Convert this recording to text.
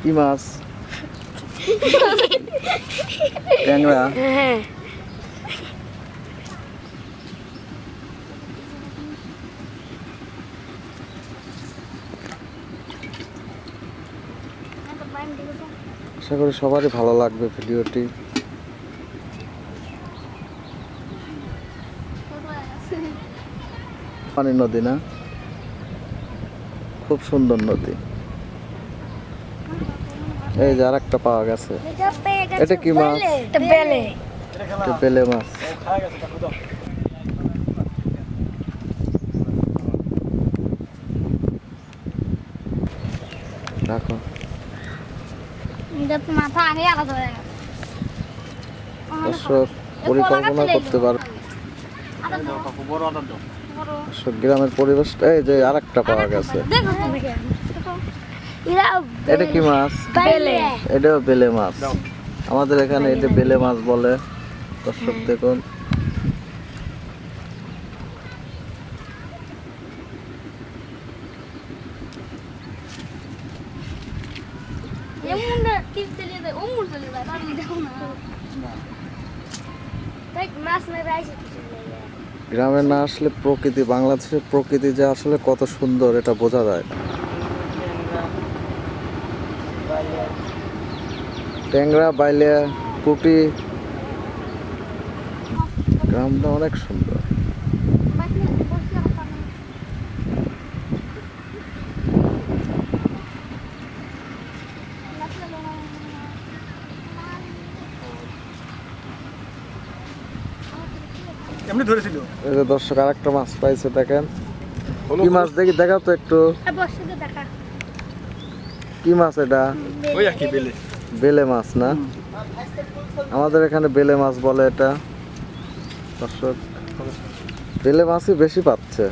কি মাছ করি সবারই ভালো লাগবে ভিডিওটি। পানি নদী না? খুব সুন্দর নদী। এই যে আর একটা পাওয়া গেছে। এটা কি মাছ? এটা বেলে। এটা বেলে মাছ। রাখো দর্শক পরিকল্পনা করতে পারবে গ্রামের পরিবেশটা এই যে আর একটা পাওয়া গেছে। এটা কি মাছ? বেলে। এটাও বেলে মাছ। আমাদের এখানে এটা বেলে। মাছ বলে দর্শক দেখুন। এমন টিপ চলে যায় ওমর চলে যায় তার দেখো না। দেখ মাছ মেরে আইছে গ্রামে না আসলে প্রকৃতি বাংলাদেশের প্রকৃতি যে আসলে কত সুন্দর এটা বোঝা যায় না। ট্যাংরা বাইলিয়া পুটি। গ্রামটা অনেক সুন্দর। এমনি ধরেছিল? এই যে দর্শক আর একটা মাছ পাইছে দেখেন। কি মাছ দেখি দেখাও তো একটু। দেখা। কি মাছ এটা? ওই বেলে। বেলে মাছ না? আমাদের এখানে বেলে মাছ বলে এটা। দর্শক বেলে মাছই বেশি পাচ্ছে।